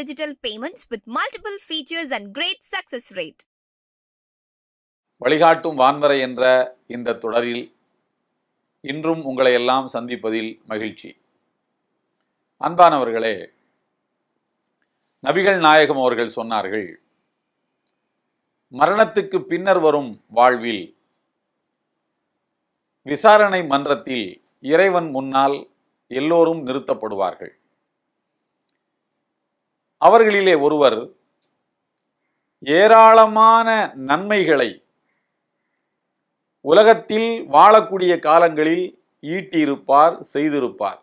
Digital payment with multiple features and great success rate வழிகாட்டும் வான்வரை என்ற இந்த தொடரில் இன்றும் உங்களை எல்லாம் சந்திப்பதில் மகிழ்ச்சி. அன்பானவர்களே நபிகள் நாயகம் அவர்கள் சொன்னார்கள் மரணத்துக்கு பின்னர் வரும் வாழ்வில் விசாரணை மன்றத்தில் இறைவன் முன்னால் எல்லோரும் நிறுத்தப்படுவார்கள். அவர்களிலே ஒருவர் ஏராளமான நன்மைகளை உலகத்தில் வாழக்கூடிய காலங்களில் ஈட்டியிருப்பார் செய்திருப்பார்.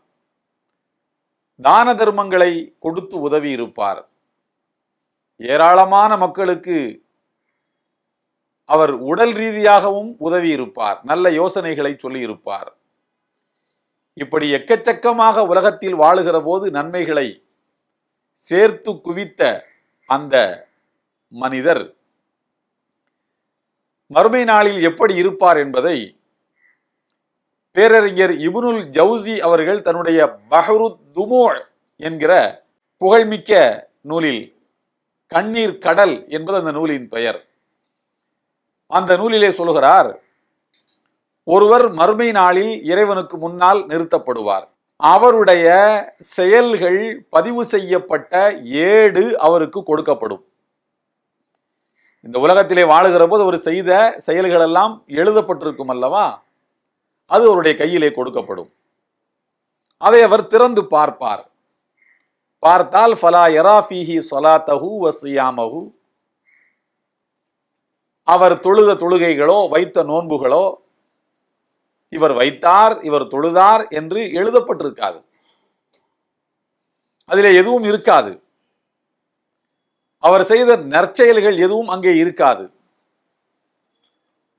தான தர்மங்களை கொடுத்து உதவி இருப்பார் ஏராளமான மக்களுக்கு அவர் உடல் ரீதியாகவும் உதவி இருப்பார் நல்ல யோசனைகளை சொல்லியிருப்பார். இப்படி எக்கச்சக்கமாக உலகத்தில் வாழுகிற போது நன்மைகளை சேர்த்து குவித்த அந்த மனிதர் மறுமை நாளில் எப்படி இருப்பார் என்பதை பேரறிஞர் இபுனுல் ஜவுசி அவர்கள் தன்னுடைய பஹரு துமோ என்கிற புகழ்மிக்க நூலில் கண்ணீர் கடல் என்பது அந்த நூலின் பெயர். அந்த நூலிலே சொல்கிறார் ஒருவர் மறுமை நாளில் இறைவனுக்கு முன்னால் நிறுத்தப்படுவார். அவருடைய செயல்கள் பதிவு செய்யப்பட்ட ஏடு அவருக்கு கொடுக்கப்படும். இந்த உலகத்திலே வாழுகிற போது அவர் செய்த செயல்கள் எல்லாம் எழுதப்பட்டிருக்கும் அல்லவா? அது அவருடைய கையிலே கொடுக்கப்படும். அதை அவர் திறந்து பார்ப்பார். பார்த்தால் ஃபலா எராஃபிஹி சொலாத்தஹு வசியாமஹு அவர் தொழுத தொழுகைகளோ வைத்த நோன்புகளோ இவர் வைத்தார் இவர் தொழுதார் என்று எழுதப்பட்டிருக்காது. அதிலே எதுவும் இருக்காது. அவர் செய்த நற்செயல்கள் எதுவும் அங்கே இருக்காது.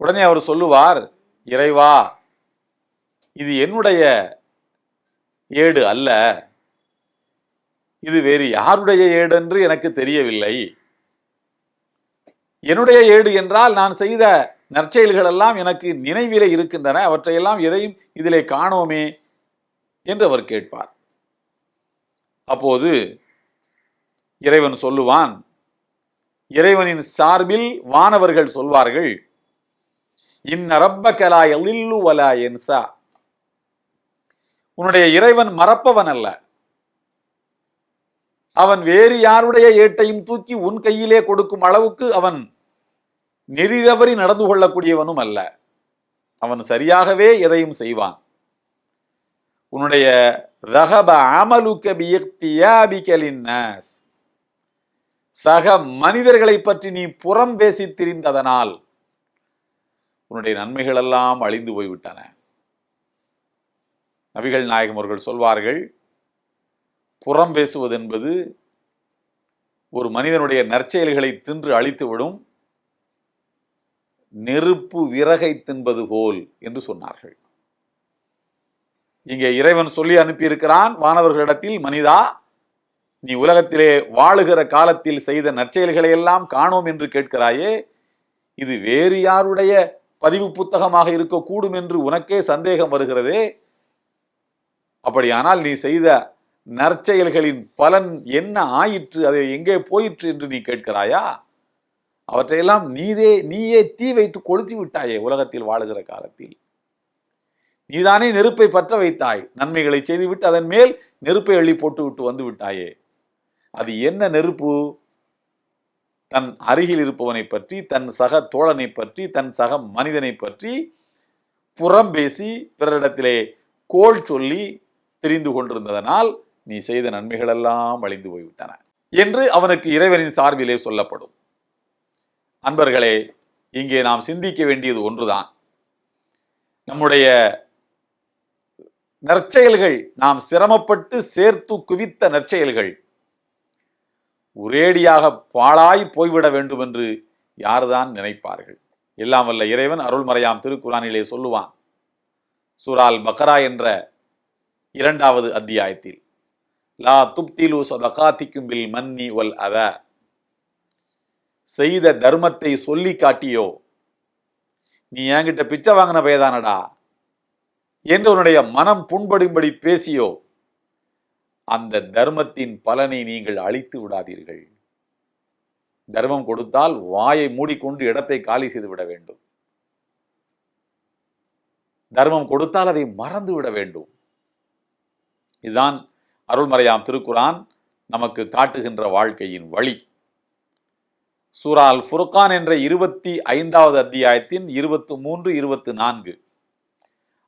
உடனே அவர் சொல்லுவார் இறைவா இது என்னுடைய ஏடு அல்ல. இது வேறு யாருடைய ஏடு என்று எனக்கு தெரியவில்லை. என்னுடைய ஏடு என்றால் நான் செய்த நற்செயல்கள் எல்லாம் எனக்கு நினைவிலே இருக்கின்றன அவற்றையெல்லாம் எதையும் இதிலே காணோமே என்று அவர் கேட்பார். அப்போது இறைவன் சொல்லுவான் இறைவனின் சார்பில் வானவர்கள் சொல்வார்கள் இந்நரப்பகலா ரப்பகலா எலில்லு வலா என்சா உன்னுடைய இறைவன் மறப்பவன் அல்ல அவன் வேறு யாருடைய ஏட்டையும் தூக்கி உன் கையிலே கொடுக்கும் அளவுக்கு அவன் நெறி தவறி நடந்து கொள்ளக்கூடியவனும் அல்ல. அவன் சரியாகவே எதையும் செய்வான். உன்னுடைய ரகப அமலுக்க சக மனிதர்களை பற்றி நீ புறம் பேசி திரிந்ததனால் உன்னுடைய நன்மைகள் எல்லாம் அழிந்து போய்விட்டன. நபிகள் நாயகம் அவர்கள் சொல்வார்கள் புறம் பேசுவது என்பது ஒரு மனிதனுடைய நற்செயல்களை தின்று அழித்துவிடும் நெருப்பு விறகை தின்பது போல் என்று சொன்னார்கள். இங்கே இறைவன் சொல்லி அனுப்பியிருக்கிறான் வானவர்களிடத்தில் மனிதா நீ உலகத்திலே வாழுகிற காலத்தில் செய்த நற்செயல்களை எல்லாம் காணோம் என்று கேட்கிறாயே இது வேறு யாருடைய பதிவு புத்தகமாக இருக்கக்கூடும் என்று உனக்கே சந்தேகம் வருகிறதே. அப்படியானால் நீ செய்த நற்செயல்களின் பலன் என்ன ஆயிற்று அது எங்கே போயிற்று என்று நீ கேட்கிறாயா? அவற்றையெல்லாம் நீதே நீயே தீ வைத்து கொளுத்தி விட்டாயே உலகத்தில் வாழுகிற காலத்தில். நீதானே நெருப்பை பற்ற வைத்தாய். நன்மைகளை செய்துவிட்டு அதன் மேல் நெருப்பை அள்ளி போட்டு விட்டு வந்து விட்டாயே. அது என்ன நெருப்பு? தன் அருகில் இருப்பவனை பற்றி தன் சக தோழனை பற்றி தன் சக மனிதனை பற்றி புறம் பேசி பிறரிடத்திலே கோள் சொல்லி தெரிந்து கொண்டிருந்ததனால் நீ செய்த நன்மைகளெல்லாம் அழிந்து போய்விட்டன. என்று அவனுக்கு இறைவனின் சார்பிலே சொல்லப்படும். அன்பர்களே இங்கே நாம் சிந்திக்க வேண்டியது ஒன்றுதான். நம்முடைய நற்செயல்கள் நாம் சிரமப்பட்டு சேர்த்து குவித்த நற்செயல்கள் ஒரேடியாக பாழாய் போய்விட வேண்டும் என்று யார்தான் நினைப்பார்கள்? எல்லாம் வல்ல இறைவன் அருள்மறையாம் திருக்குறானிலே சொல்லுவான். சுரால் பக்ரா என்ற இரண்டாவது அத்தியாயத்தில் லா துப்திலு சதகாத்திக்கும் பில் மன்னி ஒல் அத. செய்த தர்மத்தை சொல்லி காட்டியோ நீ என்கிட்ட பிச்சை வாங்கின பயதானடா என்று உன்னுடைய மனம் புண்படும்படி பேசியோ அந்த தர்மத்தின் பலனை நீங்கள் அழித்து விடாதீர்கள். தர்மம் கொடுத்தால் வாயை மூடிக்கொண்டு இடத்தை காலி செய்து விட வேண்டும். தர்மம் கொடுத்தால் அதை மறந்து விட வேண்டும். இதுதான் அருள்மறையாம் திருக்குரான் நமக்கு காட்டுகின்ற வாழ்க்கையின் வழி. சூரா அல் ஃபுர்கான் என்ற இருபத்தி ஐந்தாவது அத்தியாயத்தின் இருபத்து மூன்று இருபத்து நான்கு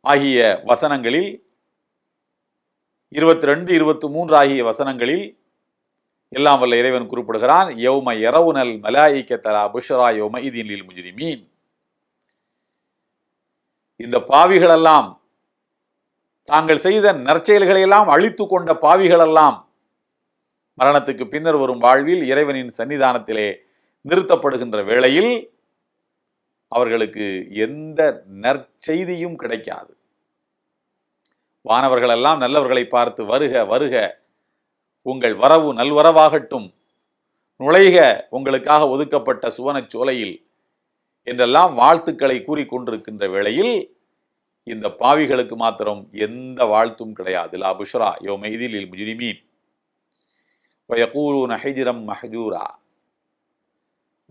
ஆகிய வசனங்களில் இருபத்தி ரெண்டு இருபத்தி மூன்று ஆகிய வசனங்களில் எல்லாம் வல்ல இறைவன் குறிப்பிடுகிறான் யௌம இரவுனல் மலாயிக்க தலா புஷரா யௌம இதினில் முஜ்ரிமீன். இந்த பாவிகளெல்லாம் தாங்கள் செய்த நற்செயல்களை எல்லாம் அழித்து கொண்ட பாவிகளெல்லாம் மரணத்துக்கு பின்னர் வரும் வாழ்வில் இறைவனின் சன்னிதானத்திலே நிறுத்தப்படுகின்ற வேளையில் அவர்களுக்கு எந்த நற்செய்தியும் கிடைக்காது. வானவர்கள் எல்லாம் நல்லவர்களை பார்த்து வருக வருக. உங்கள் வரவு நல்வரவாகட்டும். நுழைக உங்களுக்காக ஒதுக்கப்பட்ட சுவனச் சோலையில். என்றெல்லாம் வாழ்த்துக்களை கூறிக்கொண்டிருக்கின்ற வேளையில் இந்த பாவிகளுக்கு மாத்திரம் எந்த வாழ்த்தும் கிடையாது. லா புஷ்ரா யோ மைதிலில் முஜ்ரிமீன். வயகூலூன ஹிஜ்ரம் மஹஜூரா.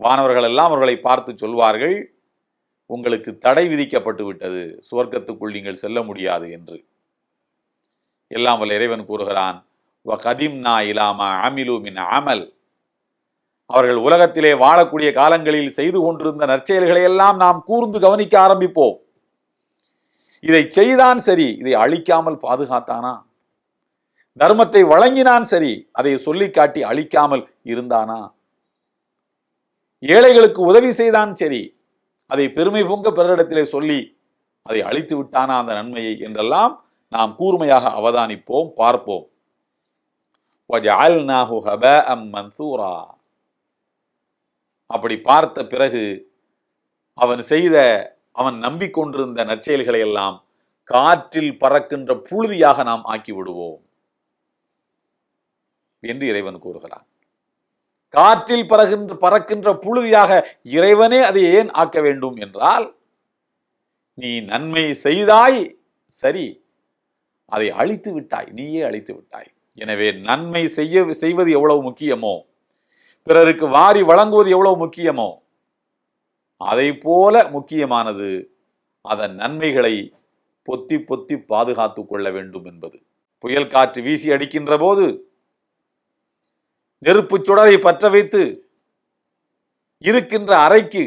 வானவர்கள் எல்லாம் அவர்களை பார்த்து சொல்வார்கள் உங்களுக்கு தடை விதிக்கப்பட்டு விட்டது. சுவர்க்கத்துக்குள் நீங்கள் செல்ல முடியாது என்று. எல்லாம் வல்ல இறைவன் கூறுகிறான் வ இலாமா அமிலு மின் அமல். அவர்கள் உலகத்திலே வாழக்கூடிய காலங்களில் செய்து கொண்டிருந்த நற்செயல்களை எல்லாம் நாம் கூர்ந்து கவனிக்க ஆரம்பிப்போம். இதை செய்தான் சரி இதை அழிக்காமல் பாதுகாத்தானா? தர்மத்தை வழங்கினான் சரி அதை சொல்லி காட்டி அழிக்காமல் இருந்தானா? ஏழைகளுக்கு உதவி செய்தான் சரி. அதை பெருமை பொங்க பிறரிடத்திலே சொல்லி அதை அழித்து விட்டானா அந்த நன்மையை என்றெல்லாம் நாம் கூர்மையாக அவதானிப்போம் பார்ப்போம். அப்படி பார்த்த பிறகு அவன் செய்த அவன் நம்பிக்கொண்டிருந்த நற்செயல்களை எல்லாம் காற்றில் பறக்கின்ற புழுதியாக நாம் ஆக்கி விடுவோம் என்று இறைவன் கூறுகிறான். காற்றில் பறகின்ற பறக்கின்ற புழுதியாக இறைவனே அதை ஏன் ஆக்க வேண்டும் என்றால் நீ நன்மை செய்தாய் சரி அதை அழித்து விட்டாய் நீயே அழித்து விட்டாய். எனவே நன்மை செய்ய செய்வது எவ்வளவு முக்கியமோ பிறருக்கு வாரி வழங்குவது எவ்வளவு முக்கியமோ அதை போல முக்கியமானது அதன் நன்மைகளை பொத்தி பொத்தி பாதுகாத்து கொள்ள வேண்டும் என்பது. புயல் காற்று வீசி அடிக்கின்ற போது நெருப்பு சுடரை பற்ற வைத்து இருக்கின்ற அறைக்கு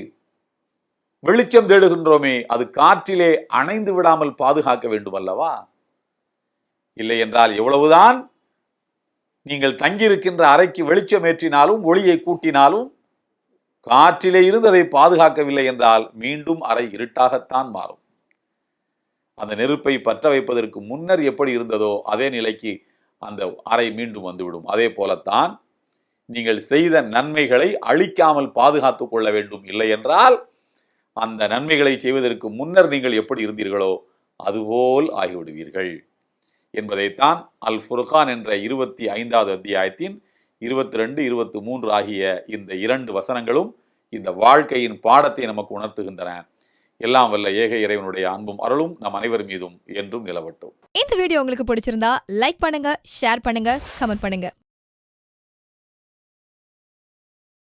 வெளிச்சம் தேடுகின்றோமே அது காற்றிலே அணைந்து விடாமல் பாதுகாக்க வேண்டும் அல்லவா இல்லை என்றால் எவ்வளவுதான் நீங்கள் தங்கியிருக்கின்ற அறைக்கு வெளிச்சம் ஏற்றினாலும் ஒளியை கூட்டினாலும் காற்றிலே இருந்து அதை பாதுகாக்கவில்லை என்றால் மீண்டும் அறை இருட்டாகத்தான் மாறும். அந்த நெருப்பை பற்ற வைப்பதற்கு முன்னர் எப்படி இருந்ததோ அதே நிலைக்கு அந்த அறை மீண்டும் வந்துவிடும். அதே போலத்தான் நீங்கள் செய்த நன்மைகளை அழிக்காமல் பாதுகாத்துக் கொள்ள வேண்டும் இல்லை என்றால் அந்த நன்மைகளை செய்வதற்கு முன்னர் நீங்கள் எப்படி இருந்தீர்களோ அதுபோல் ஆகிவிடுவீர்கள். என்பதைத்தான் அல் ஃபுர்கான் என்ற இருபத்தி ஐந்தாவது அத்தியாயத்தின் இருபத்தி ரெண்டு இருபத்தி மூன்று ஆகிய இந்த இரண்டு வசனங்களும் இந்த வாழ்க்கையின் பாடத்தை நமக்கு உணர்த்துகின்றன. எல்லாம் வல்ல ஏக இறைவனுடைய அன்பும் அருளும் நம் அனைவர் மீதும் என்றும் நிலவட்டும். இந்த வீடியோ உங்களுக்கு பிடிச்சிருந்தா லைக் பண்ணுங்க ஷேர் பண்ணுங்க கமெண்ட் பண்ணுங்க.